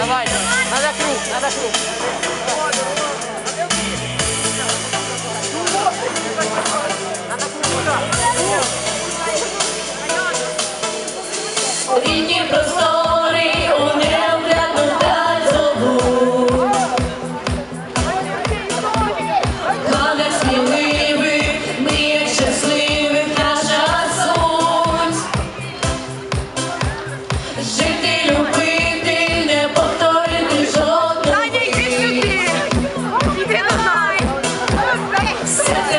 Давай, надо круг, надо круг. Лінії просто Yes.